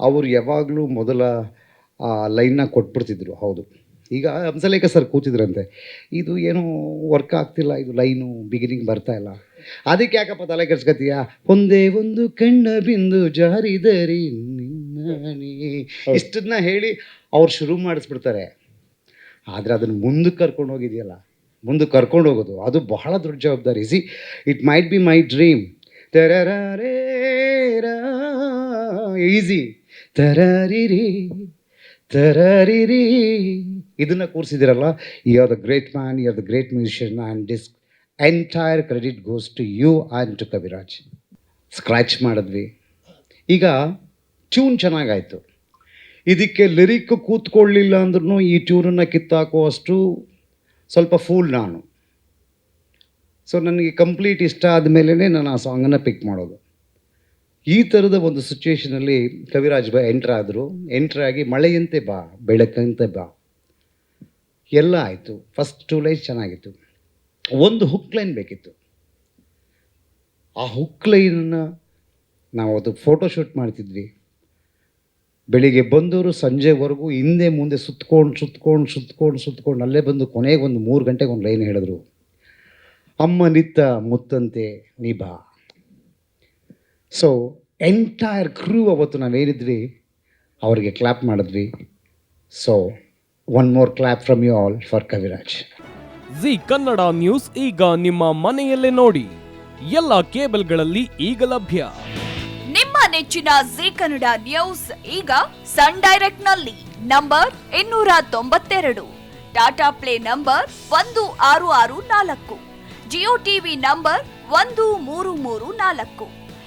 ಅವರು ಯಾವಾಗಲೂ ಮೊದಲ ಆ ಲೈನ್ನ ಕೊಟ್ಬಿಡ್ತಿದ್ರು. ಹೌದು. ಈಗ ಹಂಸಲೇಖ ಸರ್ ಕೂತಿದ್ರಂತೆ. ಇದು ಏನು ವರ್ಕ್ ಆಗ್ತಿಲ್ಲ. ಇದು ಲೈನು ಬಿಗಿನಿಂಗ್ ಬರ್ತಾ ಇಲ್ಲ. ಅದಕ್ಕೆ ಯಾಕಪ್ಪ ತಲೆ ಕೆಡ್ಸ್ಕತೀಯ ಒಂದೇ ಒಂದು ಕಣ್ಣ ಬಿಂದು ಜಾರಿದರಿ ನಿನ್ನನೆ. ಇಷ್ಟನ್ನ ಹೇಳಿ ಅವ್ರು ಶುರು ಮಾಡಿಸ್ಬಿಡ್ತಾರೆ. ಆದರೆ ಅದನ್ನು ಮುಂದಕ್ಕೆ ಕರ್ಕೊಂಡು ಹೋಗಿದೆಯಲ್ಲ? ಮುಂದಕ್ಕೆ ಕರ್ಕೊಂಡು ಹೋಗೋದು. ಅದು ಬಹಳ ದೊಡ್ಡ ಜವಾಬ್ದಾರಿ. See it might be my dream is ತರರಿರಿ ತರರಿರಿ. ಇದನ್ನು ಕೂರಿಸಿದಿರಲ್ಲ you are the great man you are the great musician and this entire credit goes to you and to Kaviraj scratch ಮಾಡಿದ್ವಿ. ಈಗ ಟ್ಯೂನ್ ಚೆನ್ನಾಗಾಯಿತು. ಇದಕ್ಕೆ ಲಿರಿಕ್ ಕೂತ್ಕೊಳ್ಳಿಲ್ಲ ಅಂದ್ರೂ ಈ ಟ್ಯೂನನ್ನು ಕಿತ್ತಾಕುವಷ್ಟು ಸ್ವಲ್ಪ ಫೂಲ್ ನಾನು. So ನನಗೆ ಕಂಪ್ಲೀಟ್ ಇಷ್ಟ ಆದಮೇಲೆ ನಾನು ಆ ಸಾಂಗನ್ನು ಪಿಕ್ ಮಾಡೋದು. ಈ ಥರದ ಒಂದು ಸಿಚುವೇಷನಲ್ಲಿ ಕವಿರಾಜ್ ಬಾ ಎಂಟ್ರ್ ಆದರು. ಎಂಟ್ರ್ ಆಗಿ ಮಳೆಯಂತೆ ಬಾ, ಬೆಳಕಂತೆ ಬಾ. ಎಲ್ಲ ಆಯಿತು. ಫಸ್ಟ್ ಟೂ ಲೈನ್ ಚೆನ್ನಾಗಿತ್ತು. ಒಂದು ಹುಕ್ ಲೈನ್ ಬೇಕಿತ್ತು. ಆ ಹುಕ್ ಲೈನನ್ನು ನಾವು ಅದು ಫೋಟೋ ಶೂಟ್ ಮಾಡ್ತಿದ್ವಿ. ಬೆಳಿಗ್ಗೆ ಬಂದವರು ಸಂಜೆವರೆಗೂ ಹಿಂದೆ ಮುಂದೆ ಸುತ್ಕೊಂಡು ಸುತ್ಕೊಂಡು ಸುತ್ಕೊಂಡು ಸುತ್ಕೊಂಡು ಅಲ್ಲೇ ಬಂದು ಕೊನೆಗೆ ಒಂದು ಮೂರು ಗಂಟೆಗೆ ಒಂದು ಲೈನ್ ಹೇಳಿದ್ರು. ಅಮ್ಮ ನಿತ್ತ ಮುತ್ತಂತೆ ನಿಭಾ ಸೊ ಎಂಟೈರ್ ಕ್ರೂ ಅವತ್ತು ನಾವೇನಿದ್ವಿ ಅವರಿಗೆ ಕ್ಲಾಪ್ ಮಾಡಿದ್ವಿ. So one more clap from you all for Kaviraj Zee Kannada news ಈಗ ನಿಮ್ಮ ಮನೆಯಲ್ಲೇ ನೋಡಿ. ಎಲ್ಲ ಕೇಬಲ್ಗಳಲ್ಲಿ ಈಗ ಲಭ್ಯ. ನಿಮ್ಮ ನೆಚ್ಚಿನ ಜಿ ಕನ್ನಡ ನ್ಯೂಸ್ ಈಗ ಸನ್ ಡೈರೆಕ್ಟ್ನಲ್ಲಿ ನಂಬರ್ ಇನ್ನೂರ ತೊಂಬತ್ತೆರಡು ಟಾಟಾ ಪ್ಲೇ ನಂಬರ್ ಒಂದು ಆರು ಆರು ನಾಲ್ಕು ಜಿಯೋ ಟಿವಿ ನಂಬರ್ ಒಂದು ಮೂರು ಮೂರು ನಾಲ್ಕು.